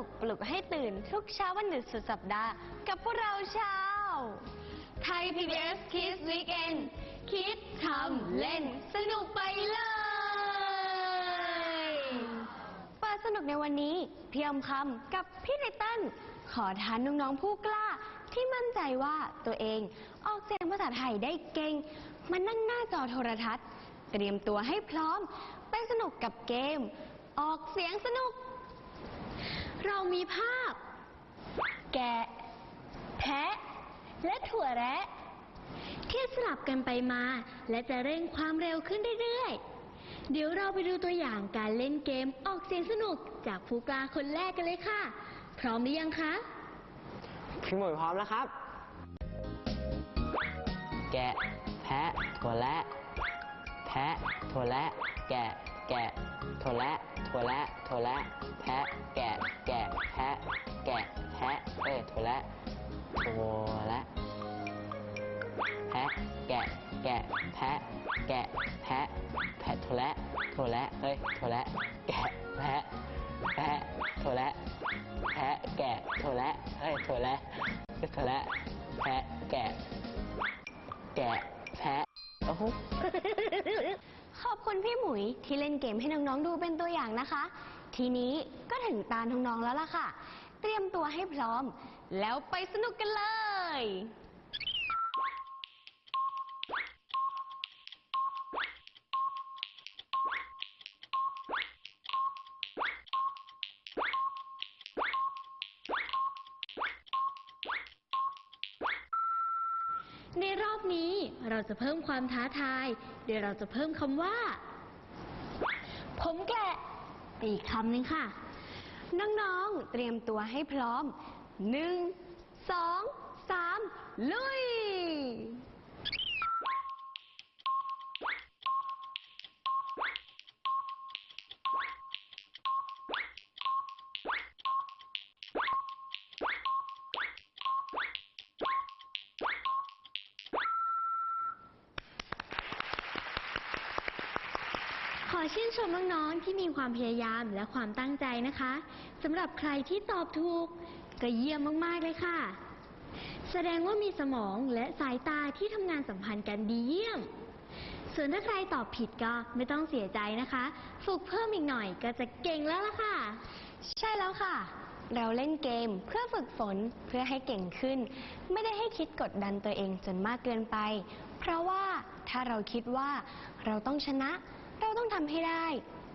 นุกปลุกให้ตื่นทุกเช้าวันหยุดสุดสัปดาห์กับพวกเราชาวไทย PBS Kids Weekend คิดทำเล่นสนุกไปเลยเปิดสนุกในวันนี้เพียมคำกับพี่ไตเติ้ลขอทานน้องๆผู้กล้า ที่มั่นใจว่าตัวเองออกเสียงภาษาไทยได้เก่งมานั่งหน้าจอโทรทัศน์ เตรียมตัวให้พร้อม ไปสนุกกับเกม ออกเสียงสนุก เรามีภาพ แกะ แพะ และถั่วแระที่สลับกันไปมา และจะเร่งความเร็วขึ้นเรื่อยๆ เดี๋ยวเราไปดูตัวอย่างการเล่นเกมออกเสียงสนุกจากผู้กล้าคนแรกกันเลยค่ะ พร้อมหรือยังคะ พี่หมวยพร้อมแล้วครับ แกะ แพะถั่วและแพะถั่วและแกะ แกะถั่วและถั่วและถั่วและแพะแกะแกะแพะแกะแพะเอ้ยถั่วและถั่วและแพะแกะแกะแพะแกะแพะแพะถั่วและถั่วและเอ้ยถั่วและแกะแพะแพะถั่วและแพะแกะถั่วและเฮ้ยถั่วและถั่วและแพะแกะแกะแพะโอ้โห ขอบคุณพี่หมุยที่เล่นเกมให้น้องๆดูเป็นตัวอย่างนะคะ ทีนี้ก็ถึงตาน้องๆแล้วล่ะค่ะ เตรียมตัวให้พร้อม แล้วไปสนุกกันเลย ในรอบนี้เราจะเพิ่มความท้าทาย โดยเราจะเพิ่มคำว่า ผมแกะไปอีกคำหนึ่งค่ะ น้องๆ เตรียมตัวให้พร้อมหนึ่งสองสามลุย อชื่นชมน้องๆที่มีความพยายามและความตั้งใจนะคะสำหรับใครที่ตอบถูกก็เยี่ยมมากๆเลยค่ะ แสดงว่ามีสมองและสายตาที่ทำงานสัมพันธ์กันดีเยี่ยม ส่วนถ้าใครตอบผิดก็ไม่ต้องเสียใจนะคะ ฝึกเพิ่มอีกหน่อยก็จะเก่งแล้วล่ะค่ะ ใช่แล้วค่ะ เราเล่นเกมเพื่อฝึกฝนเพื่อให้เก่งขึ้น ไม่ได้ให้คิดกดดันตัวเองจนมากเกินไป เพราะว่าถ้าเราคิดว่าเราต้องชนะ เราต้องทำให้ได้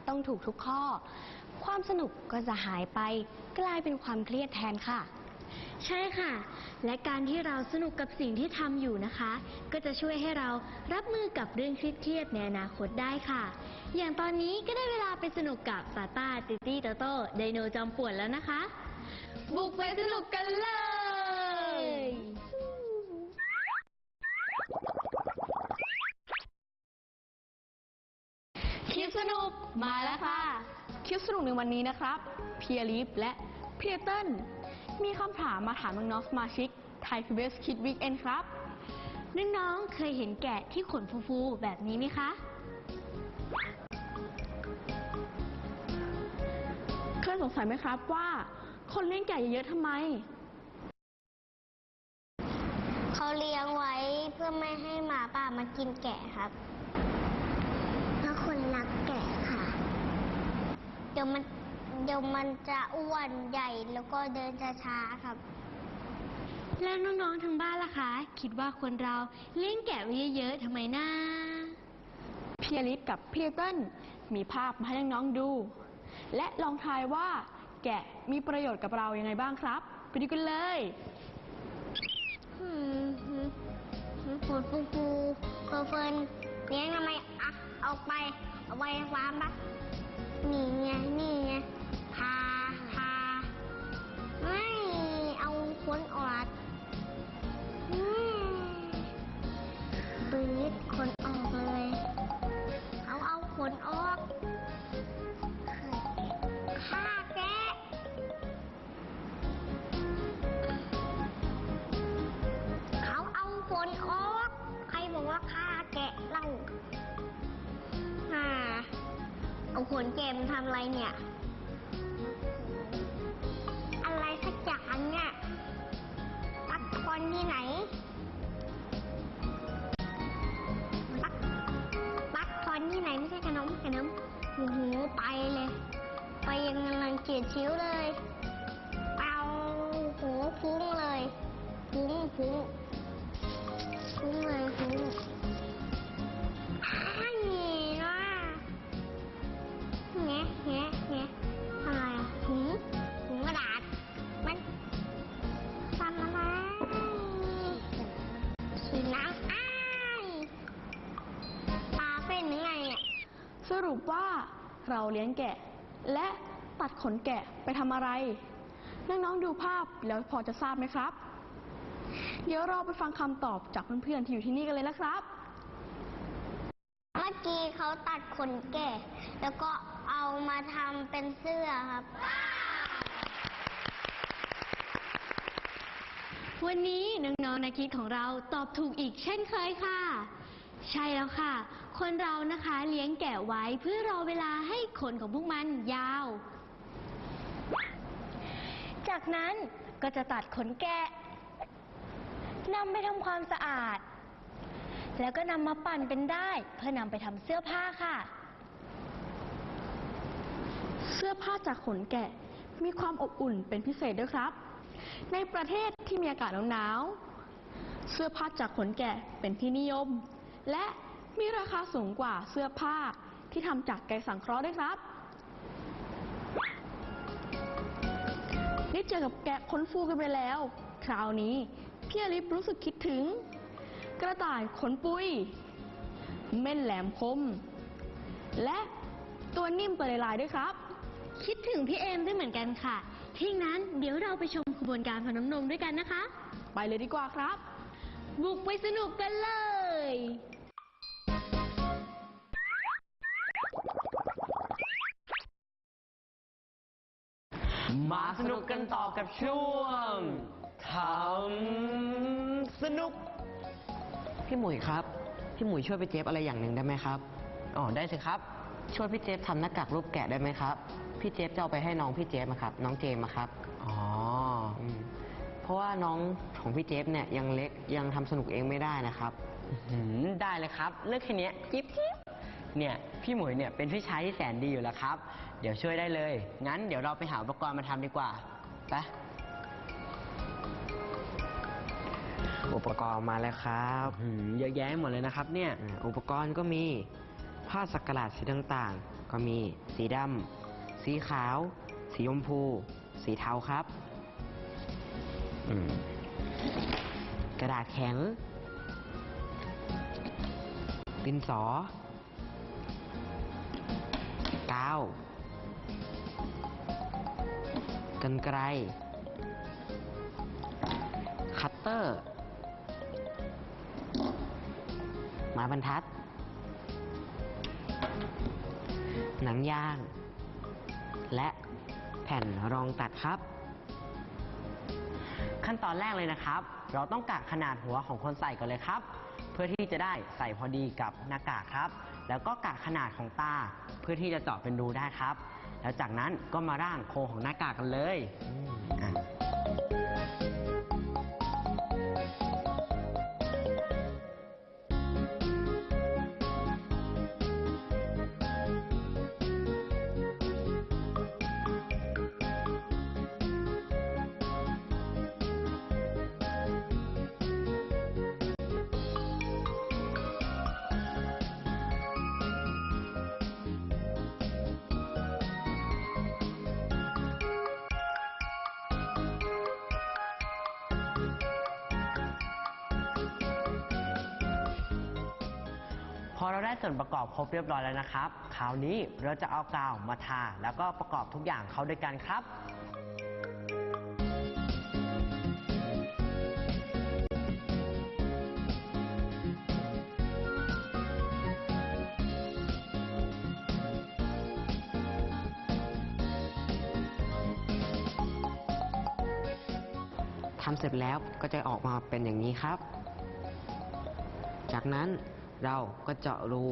ต้องถูกทุกข้อ ความสนุกก็จะหายไป กลายเป็นความเครียดแทนค่ะ ใช่ค่ะ และการที่เราสนุกกับสิ่งที่ทำอยู่นะคะ ก็จะช่วยให้เรารับมือกับเรื่องเครียดๆในอนาคตได้ค่ะ อย่างตอนนี้ก็ได้เวลาไปสนุกกับตาตาติตี้โตโต้ไดโนจอมป่วนแล้วนะคะ บุกไปสนุกกันเลย มาแล้วค่ะ คลิปสนุกในวันนี้นะครับ เพียริฟและเพียเติ้ลมีคำถามมาถามน้องๆสมาชิกไทยพีบีเอสคิดวิกเอนครับ น้องๆเคยเห็นแกะที่ขนฟูๆแบบนี้ไหมคะ เคยสงสัยไหมครับว่าคนเลี้ยงแกะเยอะๆทำไม เขาเลี้ยงไว้เพื่อไม่ให้หมาป่ามากินแกะครับ เพราะคนรักแกะค่ะ เดี๋ยวมันเดี๋ยวมันจะอ้วนใหญ่แล้วก็เดินช้าๆครับ แล้วน้องๆทางบ้านล่ะคะ คิดว่าคนเราเลี้ยงแกะไว้เยอะๆทำไมนะเพียริฟกับเพียเติ้ลมีภาพมาให้น้องๆดู และลองทายว่า แกะมีประโยชน์กับเรายังไงบ้างครับ ไปดูกันเลยหืมหืมหืมปูปูปูเฟอร์เฟิร์นเลี้ยงทำไมอะเอาไป เอาไปฟาร์มปะ นี่ไงนี่ไงพาพาไม่เอาคนออกอืมปืดคน ผลเกมทำอะไรเนี่ย อะไรสักอย่างเนี่ยตักคอนที่ไหนตักตักคอนที่ไหนไม่ใช่ขนมขนมโอ้โหไปเลย ไปยังกำลังเกียดชิ้วเลยเป่าโหฟุ้งเลยฟุ้งฟุ้งฟุ้งเลยฟุ้ง สีน้ำอ้ายตาเป็นยังไงเนี่ยสรุปว่าเราเลี้ยงแกะ และตัดขนแกะไปทำอะไร น้องๆดูภาพแล้วพอจะทราบไหมครับ เดี๋ยวเราไปฟังคำตอบจากเพื่อนๆที่อยู่ที่นี่กันเลยนะครับ เมื่อกี้เขาตัดขนแกะ แล้วก็เอามาทำเป็นเสื้อครับ วันนี้น้องๆนักคิดของเราตอบถูกอีกเช่นเคยค่ะ ใช่แล้วค่ะ คนเรานะคะเลี้ยงแกะไว้เพื่อรอเวลาให้ขนของพวกมันยาว จากนั้นก็จะตัดขนแกะนำไปทำความสะอาด แล้วก็นำมาปั่นเป็นได้ เพื่อนำไปทำเสื้อผ้าค่ะ เสื้อผ้าจากขนแกะมีความอบอุ่นเป็นพิเศษด้วยครับ ในประเทศที่มีอากาศหนาวๆ เสื้อผ้าจากขนแกะเป็นที่นิยม และมีราคาสูงกว่าเสื้อผ้าที่ทำจากไก่สังเคราะห์ด้วยครับ ได้เจอกับแกะขนฟูกันไปแล้ว คราวนี้พี่อลิฟรู้สึกคิดถึง กระต่ายขนปุย เม่นแหลมคม และตัวนิ่มตัวลายด้วยครับ คิดถึงพี่เอมด้วยเหมือนกันค่ะ ที่งั้นเดี๋ยวเราไปชมขบวนการพนมนมด้วยกันนะคะ ไปเลยดีกว่าครับ บุกไปสนุกกันเลย มาสนุกกันต่อกับช่วงทำสนุก พี่หมุยครับ พี่หมุยช่วยพี่เจฟอะไรอย่างหนึ่งได้ไหมครับ อ๋อ ได้สิครับ ช่วยพี่เจฟทำหน้ากากรูปแกะได้ไหมครับ พี่เจฟจะเอาไปให้น้องพี่เจฟอะครับ น้องเจมอะครับอ๋อ อืมเพราะว่าน้องของพี่เจฟเนี่ยยังเล็กยังทำสนุกเองไม่ได้นะครับได้เลยครับ เลือกแค่นี้จิ๊บจิ๊บเนี่ย พี่หมุยเนี่ยเป็นพี่ชายที่แสนดีอยู่แล้วครับ เดี๋ยวช่วยได้เลย งั้นเดี๋ยวเราไปหาอุปกรณ์มาทำดีกว่าไปอุปกรณ์มาแล้วครับเยอะแยะหมดเลยนะครับ เนี่ยอุปกรณ์ก็มีผ้าสักกะหลาดสีต่างๆ ก็มีสีดำ สีขาว สีชมพู สีเทาครับอืมกระดาษแข็ง ดินสอกาวกันไกรคัตเตอร์ไม้บรรทัด หนังยาง และแผ่นรองตัดครับ ขั้นตอนแรกเลยนะครับ เราต้องกะขนาดหัวของคนใส่ก่อนเลยครับ เพื่อที่จะได้ใส่พอดีกับหน้ากากครับ แล้วก็กะขนาดของตา เพื่อที่จะเจาะเป็นรูได้ครับ แล้วจากนั้นก็มาร่างโครงของหน้ากากกันเลยอะ อเราได้ส่วนประกอบครบเรียบร้อยแล้วนะครับ คราวนี้เราจะเอากาวมาทาแล้วก็ประกอบทุกอย่างเข้าด้วยกันครับทำเสร็จแล้วก็จะออกมาเป็นอย่างนี้ครับ จากนั้น เราก็เจาะรู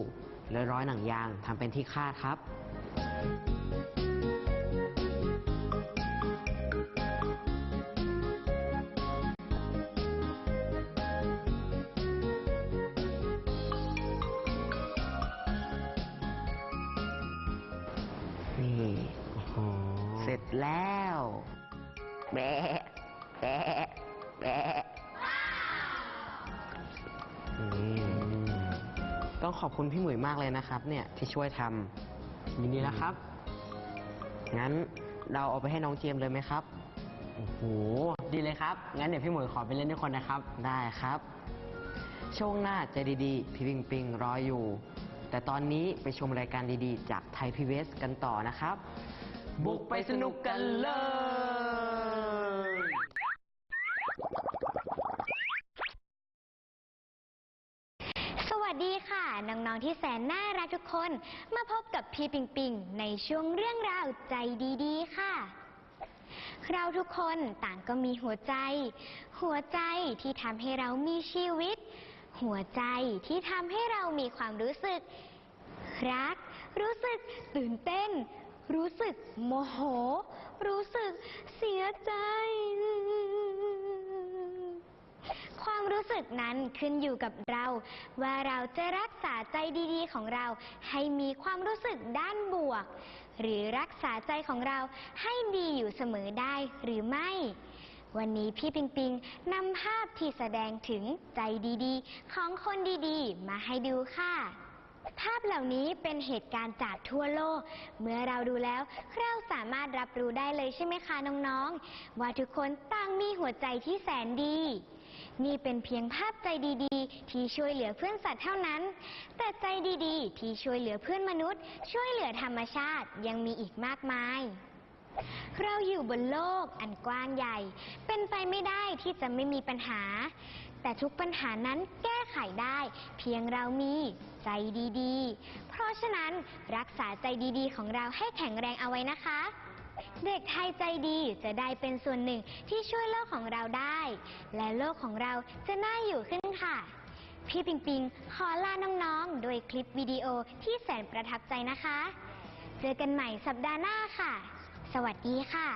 และร้อยหนังยางทำเป็นที่คาดครับ ต้องขอบคุณพี่หมวยมากเลยนะครับ เนี่ยที่ช่วยทำยินดีนะครับ งั้นเราเอาไปให้น้องเจมส์เลยไหมครับ โอ้โห ดีเลยครับ งั้นเดี๋ยวพี่หมวยขอไปเล่นด้วยคนนะครับ ได้ครับ ช่วงหน้าใจดีๆ พี่ปิงปิงรออยู่ แต่ตอนนี้ไปชมรายการดีๆ จากไทยพีวีกันต่อนะครับ บุกไปสนุกกันเลย ดีค่ะ น้องๆที่แสนน่ารักทุกคน มาพบกับพี่ปิงปิงในช่วงเรื่องราวใจดีๆ ค่ะ เราทุกคนต่างก็มีหัวใจ หัวใจที่ทำให้เรามีชีวิต หัวใจที่ทำให้เรามีความรู้สึก รัก รู้สึกตื่นเต้น รู้สึกโมโห รู้สึกเสียใจ ความรู้ สึกนั้นขึ้นอยู่กับเรา ว่าเราจะรักษาใจดีๆ ของเราให้มีความรู้สึกด้านบวก หรือรักษาใจของเราให้ดีอยู่เสมอได้หรือไม่ วันนี้พี่ปิงปิงนำภาพที่แสดงถึงใจดีๆ ของคนดีๆ มาให้ดูค่ะภาพเหล่านี้เป็นเหตุการณ์จากทั่วโลก เมื่อเราดูแล้ว เราสามารถรับรู้ได้เลยใช่ไหมคะน้องๆ ว่าทุกคนต่างมีหัวใจที่แสนดี นี่เป็นเพียงภาพใจดีๆ ที่ช่วยเหลือเพื่อนสัตว์เท่านั้น แต่ใจดีๆ ที่ช่วยเหลือเพื่อนมนุษย์ ช่วยเหลือธรรมชาติยังมีอีกมากมาย เราอยู่บนโลกอันกว้างใหญ่ เป็นไปไม่ได้ที่จะไม่มีปัญหา แต่ทุกปัญหานั้นแก้ไขได้ เพียงเรามีใจดีๆ เพราะฉะนั้นรักษาใจดีๆ ของเราให้แข็งแรงเอาไว้นะคะ เด็กไทยใจดีจะได้เป็นส่วนหนึ่งที่ช่วยโลกของเราได้ และโลกของเราจะน่าอยู่ขึ้นค่ะ พี่ปิงปิงขอลาน้องๆ โดวยคลิปวิดีโอที่แสนประทับใจนะคะ เจอกันใหม่สัปดาห์หน้าค่ะ สวัสดีค่ะ